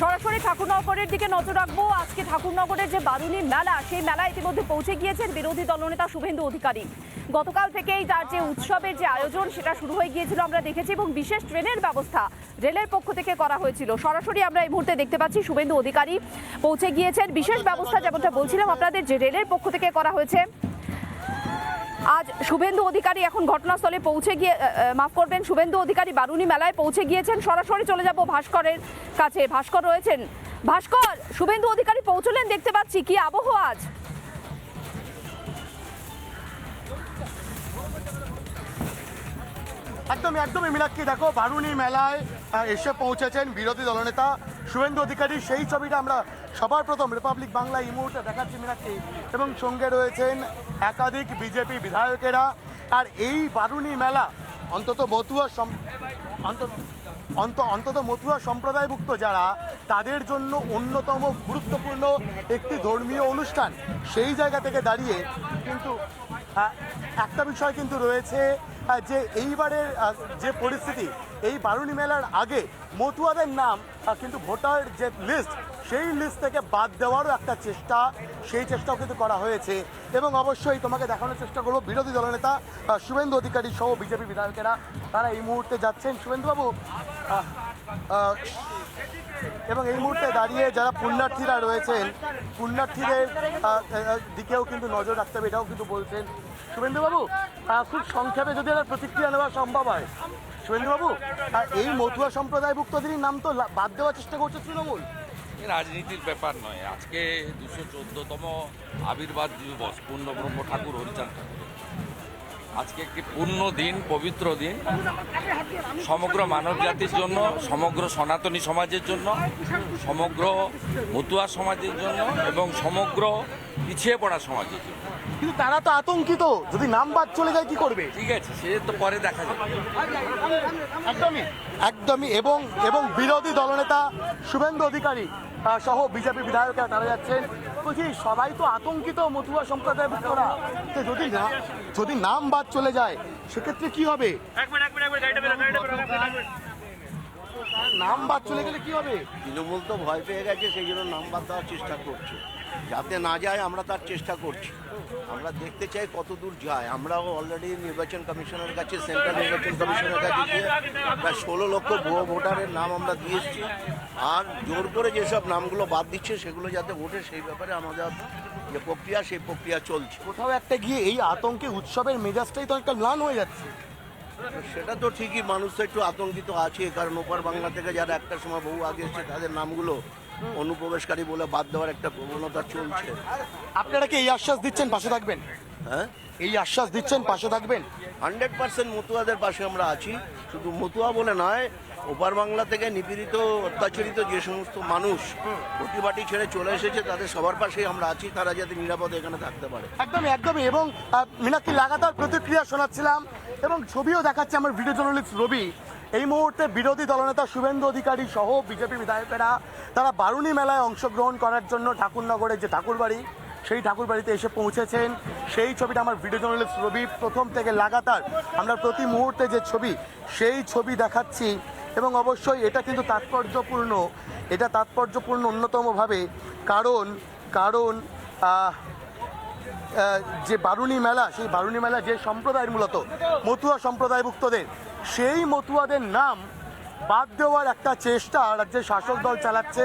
সরাসরি ঠাকুরনগরের দিকে নজর রাখব। আজকে ঠাকুরনগরের যে বারুণী মেলা, সেই মেলা ইতিমধ্যে পৌঁছে গিয়েছেন বিরোধী দলনেতা শুভেন্দু অধিকারী। গতকাল থেকেই তার যে উৎসবের যে আয়োজন, সেটা শুরু হয়ে গিয়েছিল। আমরা দেখেছি এবং বিশেষ ট্রেনের ব্যবস্থা রেলের পক্ষ থেকে করা হয়েছিল। সরাসরি আমরা এই মুহূর্তে দেখতে পাচ্ছি শুভেন্দু অধিকারী পৌঁছে গিয়েছেন। বিশেষ ব্যবস্থা যেমনটা বলছিলাম আপনাদের, যে রেলের পক্ষ থেকে করা হয়েছে। আজ শুভেন্দু অধিকারী এখন ঘটনাস্থলে পৌঁছে গিয়ে মাফ করবেন, শুভেন্দু অধিকারী বারুণী মেলায় পৌঁছে গিয়েছেন। সরাসরি চলে যাব ভাস্করের কাছে। ভাস্কর রয়েছেন। ভাস্কর, শুভেন্দু অধিকারী পৌঁছলেন, দেখতে পাচ্ছি। কি আবহাওয়া আজ? একদমই একদমই মিলাক্ষী দেখো, বারুণী মেলায় এসে পৌঁছেছেন বিরোধী দলনেতা শুভেন্দু অধিকারী। সেই ছবিটা আমরা সবার প্রথম রিপাবলিক বাংলা এই মুহূর্তে দেখাচ্ছি মিনাক্ষী। এবং সঙ্গে রয়েছেন একাধিক বিজেপি বিধায়কেরা। আর এই বারুণী মেলা অন্তত মতুয়া অন্ত অন্তত মতুয়া সম্প্রদায়ভুক্ত যারা, তাদের জন্য অন্যতম গুরুত্বপূর্ণ একটি ধর্মীয় অনুষ্ঠান। সেই জায়গা থেকে দাঁড়িয়ে কিন্তু একটা বিষয় কিন্তু রয়েছে যে এইবারের যে পরিস্থিতি, এই বারুণী মেলার আগে মতুয়াদের নাম কিন্তু ভোটার যে লিস্ট সেই লিস্ট থেকে বাদ দেওয়ারও একটা চেষ্টা, সেই চেষ্টাও কিন্তু করা হয়েছে। এবং অবশ্যই তোমাকে দেখানোর চেষ্টা করব বিরোধী দলনেতা শুভেন্দু অধিকারী সহ বিজেপি বিধায়কেরা। তারা এই মুহূর্তে যাচ্ছেন। শুভেন্দুবাবু এবং এই মুহূর্তে দাঁড়িয়ে যারা পুণ্যার্থীরা রয়েছেন, পুণ্যার্থীদের দিকেও কিন্তু নজর রাখতে হবে, এটাও কিন্তু বলছেন শুভেন্দুবাবু। খুব সংক্ষেপে যদি একটা প্রতিক্রিয়া নেওয়া সম্ভব হয়। শুভেন্দুবাবু এই মতুয়া সম্প্রদায়ভুক্তদেরই নাম তো বাদ দেওয়ার চেষ্টা করছে তৃণমূল। রাজনীতির ব্যাপার নয়। আজকে দুশো চোদ্দতম আবির্ভাব দিবস, পূর্ণব্রহ্ম ঠাকুর, হরিচাঁদ ঠাকুর। আজকে একটি পূর্ণ দিন, পবিত্র দিন, সমগ্র মানব জাতির জন্য, সমগ্র সনাতনী সমাজের জন্য, সমগ্র মতুয়া সমাজের জন্য এবং সমগ্র পিছিয়ে পড়া জন্য কিন্তু তারা তো আতঙ্কিত। যদি নাম বাদ চলে যায় কি করবে? ঠিক আছে সে তো পরে দেখা যাবে। একদমই একদমই। এবং এবং বিরোধী দলনেতা শুভেন্দু অধিকারী সহ বিজেপি বিধায়করা তারা যাচ্ছেন। বলছি সবাই তো আতঙ্কিত মতুয়া সম্প্রদায়ের ভুক্তরা। তো যদি না যদি নাম বাদ চলে যায় সেক্ষেত্রে কি হবে? নাম বাদ চলে গেলে কি হবে? তৃণমূল তো ভয় পেয়ে গেছে সেই জন্য নাম বাদ দেওয়ার চেষ্টা করছে। যাতে না যায় আমরা তার চেষ্টা করছি। আমরা দেখতে চাই কত দূর যায়। আমরাও অলরেডি নির্বাচন কমিশনের কাছে সেন্ট্রাল নির্বাচন কমিশনের কাছে গিয়ে প্রায় ষোলো লক্ষ ভুয়ো ভোটারের নাম আমরা দিয়ে এসেছি। আর জোর করে যেসব নামগুলো বাদ দিচ্ছে সেগুলো যাতে ওঠে সেই ব্যাপারে আমাদের যে প্রক্রিয়া সেই প্রক্রিয়া চলছে। কোথাও একটা গিয়ে এই আতঙ্কে উৎসবের মেজাজটাই তো একটা ম্লান হয়ে যাচ্ছে। সেটা তো ঠিকই মানুষ তো একটু আতঙ্কিত আছে। কারণ ওপার বাংলা থেকে যারা একটা সময় বহু আগে এসেছে তাদের নামগুলো অনুপ্রবেশকারী বলে বাদ দেওয়ার একটা প্রবণতা চলছে। আপনারা কি এই আশ্বাস দিচ্ছেন পাশে থাকবেন? হ্যাঁ? এই আশ্বাস দিচ্ছেন পাশে থাকবেন? হান্ড্রেড পার্সেন্ট মতুয়াদের পাশে আমরা আছি। শুধু মতুয়া বলে নয় ওপার বাংলা থেকে নিপীড়িত অত্যাচারিত যে সমস্ত মানুষ প্রতিবাটি ছেড়ে চলে এসেছে তাদের সবার পাশেই আমরা আছি তারা যাতে নিরাপদে এখানে থাকতে পারে। একদমই একদমই। এবং মীনাক্ষী লাগাতার প্রতিক্রিয়া শোনাচ্ছিলাম এবং ছবিও দেখাচ্ছে আমার ভিডিও জার্নালিস্ট রবি। এই মুহূর্তে বিরোধী দলনেতা শুভেন্দু অধিকারী সহ বিজেপি বিধায়কেরা তারা বারুণী মেলায় অংশগ্রহণ করার জন্য ঠাকুরনগরের যে ঠাকুরবাড়ি, সেই ঠাকুরবাড়িতে এসে পৌঁছেছেন। সেই ছবিটা আমার ভিডিও জার্নালিস্ট রবি প্রথম থেকে লাগাতার আমরা প্রতি মুহূর্তে যে ছবি, সেই ছবি দেখাচ্ছি এবং অবশ্যই এটা কিন্তু তাৎপর্যপূর্ণ। এটা তাৎপর্যপূর্ণ অন্যতমভাবে কারণ কারণ যে বারুণী মেলা, সেই বারুণী মেলা যে সম্প্রদায়ের মূলত মতুয়া সম্প্রদায়ভুক্তদের, সেই মতুয়াদের নাম বাদ দেওয়ার একটা চেষ্টা রাজ্যের শাসক দল চালাচ্ছে,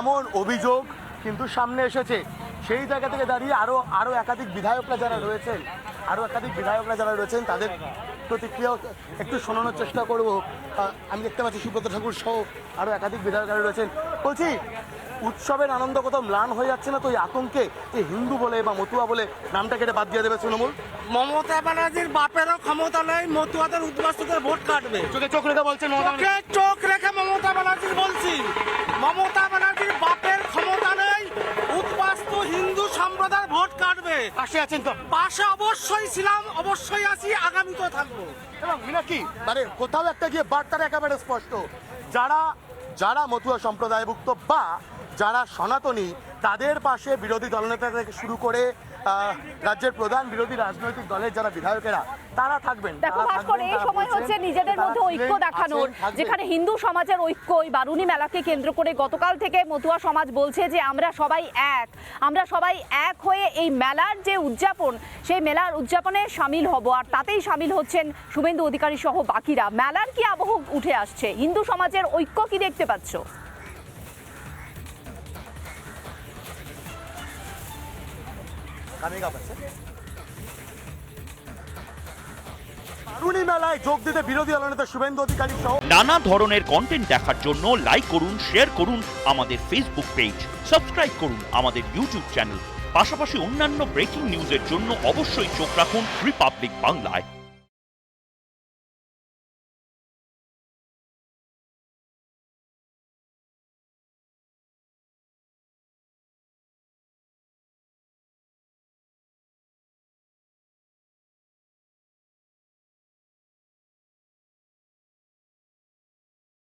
এমন অভিযোগ কিন্তু সামনে এসেছে। সেই জায়গা থেকে দাঁড়িয়ে আরও আরও একাধিক বিধায়করা যারা রয়েছেন আরও একাধিক বিধায়করা যারা রয়েছেন, তাদের প্রতিক্রিয়াও একটু শোনানোর চেষ্টা করব। আমি দেখতে পাচ্ছি সুব্রত ঠাকুর সহ আরও একাধিক বিধায়করা রয়েছেন। বলছি উৎসবের আনন্দ কোথাও ম্লান হয়ে যাচ্ছে না? তো এই আতঙ্কে যে হিন্দু বলে বা মতুয়া বলে নামটা কেটে বাদ দিয়ে দেবে তৃণমূল? মমতা ব্যানার্জির বাপেরও ক্ষমতা নেই মতুয়াদের উদ্বাস্তুদের ভোট কাটবে। চোখে চোখ রেখে বলছেন চোখে চোখ রেখে মমতা ব্যানার্জি বলছি। মমতা ব্যানার্জির বাপের ক্ষমতা নেই উদ্বাস্তু হিন্দু সম্প্রদায় ভোট কাটবে। পাশে আছেন তো। পাশে অবশ্যই ছিলাম অবশ্যই আছি আগামীতেও থাকব। এবং মিনাকি মানে কোথাও একটা গিয়ে বার্তাটা একেবারে স্পষ্ট। যারা যারা মতুয়া সম্প্রদায়ভুক্ত বা যারা সনাতনী তাদের পাশে বিরোধী দলনেতা থেকে শুরু করে রাজ্যের প্রধান বিরোধী রাজনৈতিক দলের যারা বিধায়কেরা তারা থাকবেন। দেখো ভাস্কর এই সময় হচ্ছে নিজেদের মধ্যে ঐক্য দেখানোর যেখানে হিন্দু সমাজের ঐক্য ওই বারুনি মেলাকে কেন্দ্র করে গতকাল থেকে মতুয়া সমাজ বলছে যে আমরা সবাই এক আমরা সবাই এক হয়ে এই মেলার যে উদযাপন সেই মেলার উদযাপনে সামিল হব আর তাতেই সামিল হচ্ছেন শুভেন্দু অধিকারী সহ বাকিরা। মেলার কি আবহ উঠে আসছে? হিন্দু সমাজের ঐক্য কি দেখতে পাচ্ছ? Up, আছে। মেলায় যোগ দিতে বিরোধী দলনেতা শুভেন্দু অধিকারী সহ নানা ধরনের কন্টেন্ট দেখার জন্য লাইক করুন শেয়ার করুন আমাদের ফেসবুক পেজ সাবস্ক্রাইব করুন আমাদের ইউটিউব চ্যানেল পাশাপাশি অন্যান্য ব্রেকিং নিউজের জন্য অবশ্যই চোখ রাখুন রিপাবলিক বাংলায়।